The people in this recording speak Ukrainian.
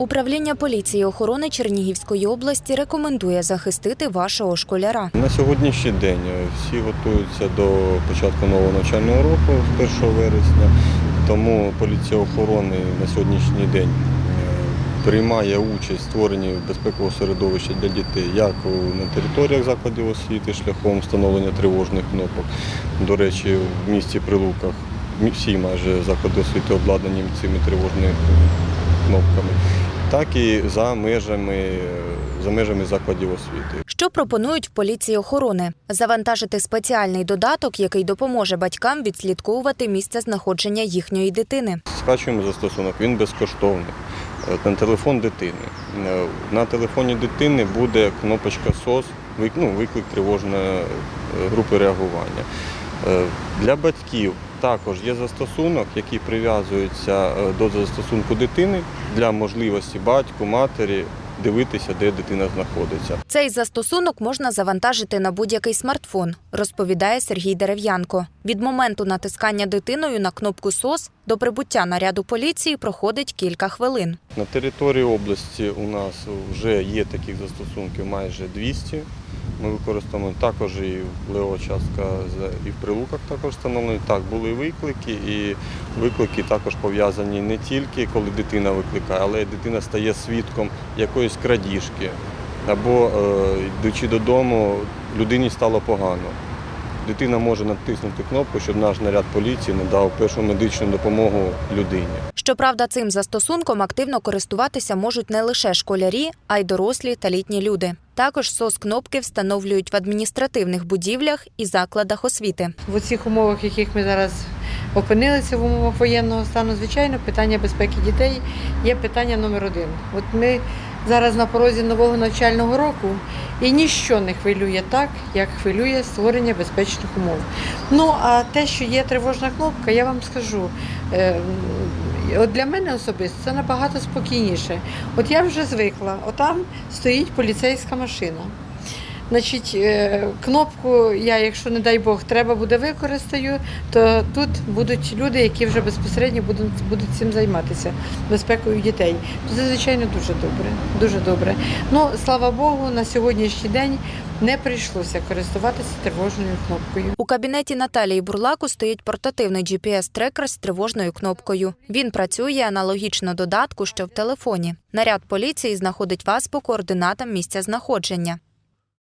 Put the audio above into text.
Управління поліції охорони Чернігівської області рекомендує захистити вашого школяра. На сьогоднішній день е, всі готуються до початку нового навчального року з 1 вересня, тому поліція охорони на сьогоднішній день е, приймає участь в створенні безпекового середовища для дітей як на територіях закладів освіти шляхом встановлення тривожних кнопок. До речі, в місті Прилуках всі майже заклади освіти обладнані цими тривожними кнопками, так і за межами, е, за межами закладів освіти. Що пропонують в поліції охорони? Завантажити спеціальний додаток, який допоможе батькам відслідковувати місце знаходження їхньої дитини. Скачуємо застосунок, він безкоштовний. Е, На телефон дитини. Е, На телефоні дитини буде кнопочка СОС, ну, виклик тривожної групи реагування. Е, Для батьків також є застосунок, який прив'язується е, до застосунку дитини для можливості батьку, матері дивитися, де дитина знаходиться. Цей застосунок можна завантажити на будь-який смартфон, розповідає Сергій Дерев'янко. Від моменту натискання дитиною на кнопку СОС до прибуття наряду поліції проходить кілька хвилин. На території області у нас вже є таких застосунків майже 200. Ми використовуємо також і Лео частка і в Прилуках також встановлені. Так, були виклики, і виклики також пов'язані не тільки коли дитина викликає, але дитина стає свідком якоїсь крадіжки. Або е, йдучи додому, людині стало погано. Дитина може натиснути кнопку, щоб наш наряд поліції надав першу медичну допомогу людині. Щоправда, цим застосунком активно користуватися можуть не лише школярі, а й дорослі та літні люди. Також СОС-кнопки встановлюють в адміністративних будівлях і закладах освіти. В цих умовах, в яких ми зараз опинилися в умовах воєнного стану, звичайно, питання безпеки дітей є питання номер один. От ми зараз на порозі нового навчального року, і ніщо не хвилює так, як хвилює створення безпечних умов. Ну а те, що є тривожна кнопка, я вам скажу. От для мене особисто це набагато спокійніше. От я вже звикла, отам стоїть поліцейська машина. Значить, е, кнопку я, якщо не дай Бог, треба буде використаю, то тут будуть люди, які вже безпосередньо будуть, будуть цим займатися безпекою дітей. Це звичайно дуже добре. Дуже добре. Ну слава Богу, на сьогоднішній день не прийшлося користуватися тривожною кнопкою. У кабінеті Наталії Бурлаку стоїть портативний GPS-трекер з тривожною кнопкою. Він працює аналогічно додатку, що в телефоні. Наряд поліції знаходить вас по координатам місця знаходження.